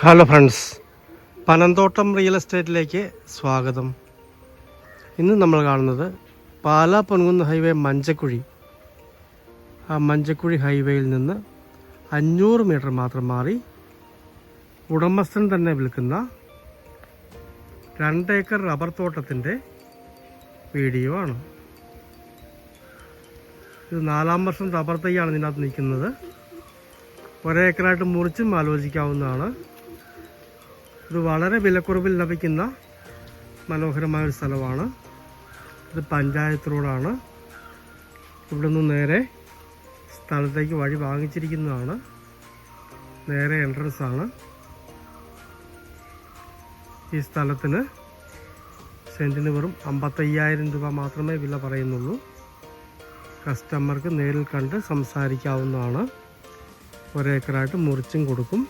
Hello friends Panamthottam real എസ്റ്റേറ്റിലേക്ക് സ്വാഗതം. ഇന്ന് നമ്മൾ കാണുന്നത് പാലാ പൊൻകുന്ന് ഹൈവേ മഞ്ചക്കുഴി. ആ മഞ്ചക്കുഴി ഹൈവേയിൽ നിന്ന് അഞ്ഞൂറ് മീറ്റർ മാത്രം മാറി ഉടമസ്ഥൻ തന്നെ വിൽക്കുന്ന രണ്ട് ഏക്കർ റബ്ബർ തോട്ടത്തിന്റെ വീഡിയോ ആണ്. ഇത് നാലാം വർഷം റബ്ബർ തൈയാണ് ഇതിനകത്ത് നിൽക്കുന്നത്. ഒരേക്കറായിട്ട് മുറിച്ചും ആലോചിക്കാവുന്നതാണ്. ഇത് വളരെ വിലക്കുറവിൽ ലഭിക്കുന്ന മനോഹരമായ ഒരു സ്ഥലമാണ്. ഇത് പഞ്ചായത്ത് റോഡാണ്. ഇവിടെ നിന്ന് നേരെ സ്ഥലത്തേക്ക് വഴി വാങ്ങിച്ചിരിക്കുന്നതാണ്. നേരെ എൻട്രൻസ് ആണ്. ഈ സ്ഥലത്തിന് സെന്റിന് വെറും അമ്പത്തയ്യായിരം രൂപ മാത്രമേ വില പറയുന്നുള്ളൂ. കസ്റ്റമർക്ക് നേരിൽ കണ്ട് സംസാരിക്കാവുന്നതാണ്. ഒരേക്കറായിട്ട് മുറിച്ചും കൊടുക്കും.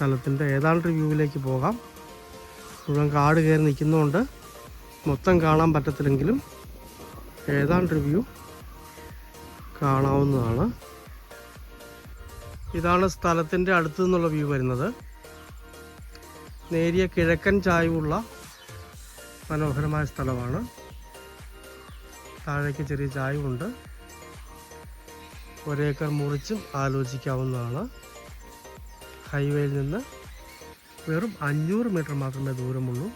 സ്ഥലത്തിന്റെ ഏതാണ്ട് വ്യൂവിലേക്ക് പോകാം. മുഴുവൻ കാട് കയറി നിൽക്കുന്നതുകൊണ്ട് മൊത്തം കാണാൻ പറ്റത്തില്ലെങ്കിലും ഏതാണ്ട് വ്യൂ കാണാവുന്നതാണ്. ഇതാണ് സ്ഥലത്തിന്റെ അടുത്തു നിന്നുള്ള വ്യൂ വരുന്നത്. നേരിയ കിഴക്കൻ ചായവുള്ള മനോഹരമായ സ്ഥലമാണ്. താഴേക്ക് ചെറിയ ചായവുണ്ട്. ഒരേക്കർ മുറിച്ചും ആലോചിക്കാവുന്നതാണ്. ഹൈവേയിൽ നിന്ന് വെറും അഞ്ഞൂറ് മീറ്റർ മാത്രമേ ദൂരമുള്ളൂ.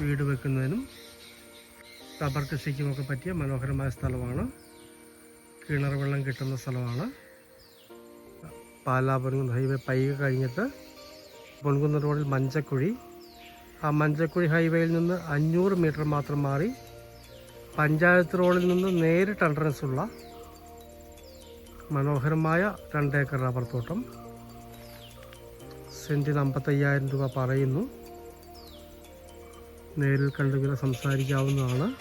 വീട് വെക്കുന്നതിനും റബ്ബർ കൃഷിക്കുമൊക്കെ പറ്റിയ മനോഹരമായ സ്ഥലമാണ്. കിണർ വെള്ളം കിട്ടുന്ന സ്ഥലമാണ്. പാലാ പൊൻകുന്ന് ഹൈവേ പൈക കഴിഞ്ഞിട്ട് പൊൻകുന്ന് റോഡിൽ മഞ്ചക്കുഴി. ആ മഞ്ചക്കുഴി ഹൈവേയിൽ നിന്ന് അഞ്ഞൂറ് മീറ്റർ മാത്രം മാറി പഞ്ചായത്ത് റോഡിൽ നിന്ന് നേരിട്ട് എൻട്രൻസ് ഉള്ള മനോഹരമായ രണ്ടേക്കർ റബ്ബർ തോട്ടം. സെന്റിന് അമ്പത്തയ്യായിരം രൂപ പറയുന്നു. നേരിൽ കണ്ട് വില സംസാരിക്കാവുന്നതാണ്.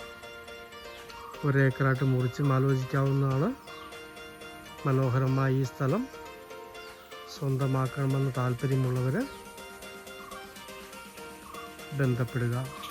ഒരേക്കറായിട്ട് മുറിച്ചും ആലോചിക്കാവുന്നതാണ്. മനോഹരമായ ഈ സ്ഥലം. സ്വന്തമാക്കണമെന്ന് താല്പര്യമുള്ളവർ ബന്ധപ്പെടുക.